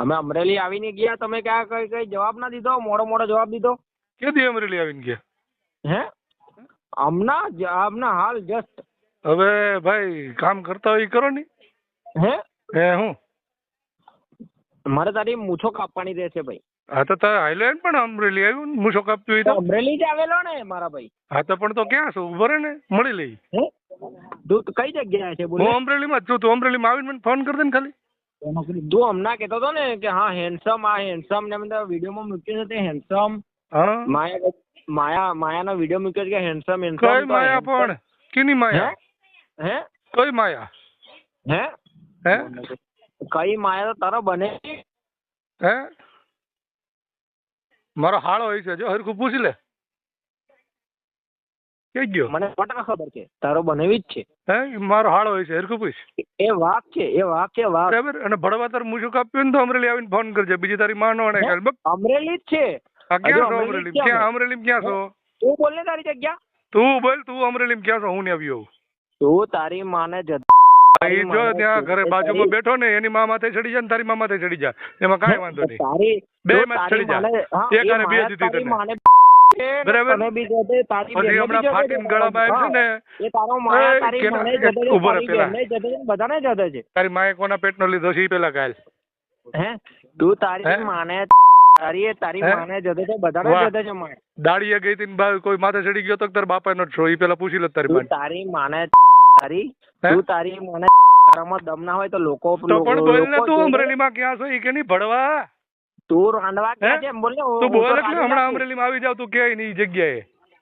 અમે અમરેલી આવીને ગયા તમે ક્યાં કઈ કઈ જવાબ ના દીધો? મોડો મોડો જવાબ દીધો. કે દી અમરેલી આવીને ગયા? હે? હમણાં હમણાં હાલ જસ્ટ હવે ભાઈ કામ કરતા હોય કરો ને. હે? હે હું? મારે તારી મૂછો કાપવાની રહેશે ભાઈ. હા તો તારે હાઈલેન્ડ પણ અમરેલી આવ્યું મૂછો કાપતી હોય તો? અમરેલી જ આવેલો ને મારા ભાઈ. હા તો પણ તો ક્યાં છો? ઊભો રહે ને મળી લઈ. હે? તું કઈ જગ્યાએ છે બોલ. હું અમરેલીમાં જ છું તું અમરેલીમાં આવીને મને ફોન કરી દે ને ખાલી. તું હમણાં કહેતો હતો ને કે હા હેન્ડસમ આ હેન્ડસમ ને બધા વિડીયોમાં મૂક્યું છે તે હેન્ડસમ માયા માયા માયાનો વીડિયો મૂક્યો છે કે હેન્ડસમ કઈ હેન્ડસમ માયા પણ? કેની હે માયા? હે? કઈ માયા? હે? હે? કઈ માયા તો તારો બને હે? મારો હાળો હોય છે જો હરખું પૂછી લે. કે ગયો મને પટા ખબર છે. તારો બનેવી જ છે. હે મારો હાળો હોય છે હરખું પૂછ. એ વાઘ છે એ વાઘ છે વાઘ બરાબર? અને ભડવા તાર મુજો કાપ્યું ને તો અમરેલી આવીને ફોન કરજે. બીજી તારી માં નો બક અમરેલી જ છે. ક્યાં છો અમરેલી ક્યાં અમરેલી ક્યાં છો? તું બોલ ને તારી જગ્યા. તું બોલ તું અમરેલી ક્યાં છો? હું ને આવ્યો તું તારી માને જ જો ત્યાં ઘરે બાજુમાં બેઠો ને એની માં માથે ચડી જાય ને તારી માં માથે ચડી જાય એમાં કાંઈ વાંધો નહીં. બે માં ચડી જાય એક અને બે દીધી તને. બરાબર. તને બી તારી પછી હમણાં બી ગળામાં આવ્યું છે ને. એ તારો માયા તારી કેના- માને એ છે, ઊભો રહે પેલા. છે, બધાને જશે છે તારી માએ કોના પેટનો લીધો છે ઈ પેલા કાલ. હે? તું તારી માને તારી તારી માને જશે છે બધાને વાહ. છે માય. દાડીએ ગઈ તીન કોઈ માથે ચડી ગયો તો તાર બાપા નો છો ઈ પેલા પૂછી લે તારી માને. તારી માને તારી તું તારી માને તારામાં દમ ના હોય તો લોકો તો પણ બોલ ને તું જોડે- અમરેલીમાં ક્યાં છો? એ કે નહીં ભણવા તું રાંધવા ક્યાં છે બોલ તું બોલ એટલે હમણાં અમરેલી માં આવી જાવ તું કે ઈ જગ્યાએ.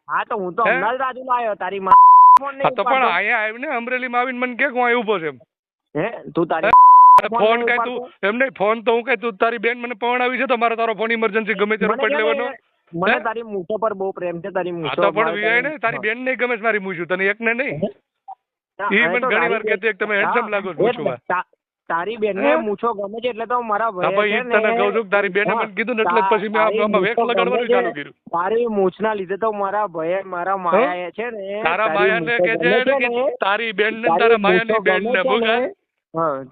હા તો હું તો? હમણાં જ રાજુ લાયો તારી માં તો પણ અહીંયા આવીને અમરેલીમાં આવીને મને કે હું અહીં ઊભો છે હે તું તારી ફોન ફોન કઈ તું એમ નહીં ફોન તો હું કઈ તું તારી બેન મને પરણાવી છે તો મારે તારો ફોન ઇમરજન્સી ગમે ત્યારે પડી લેવાનો. મને તારી મૂછો પર બહુ પ્રેમ છે તારી મૂછો તો પણ વીઆઈ ને તારી- બેન નહીં ગમે મારી મૂછું તને એક ને નહીં એ મને ઘણી વાર કહેતી એક તમે હેન્ડસમ લાગો છો તારી બેન ને મૂછો ગમે છે એટલે તો મારા ભાઈ છે ને તને કહું છું તારી બેને મને કીધું ને એટલે પછી મેં તારી આમાં વેક લગાડવાનું ચાલુ કર્યું. તારી મૂછના લીધે તો મારા ભાઈ મારા માયા છે ને તારા માયા ને કે છે ને, કે તારી બેન ને તારા માયા ની બેન ને ભૂગા ને, હા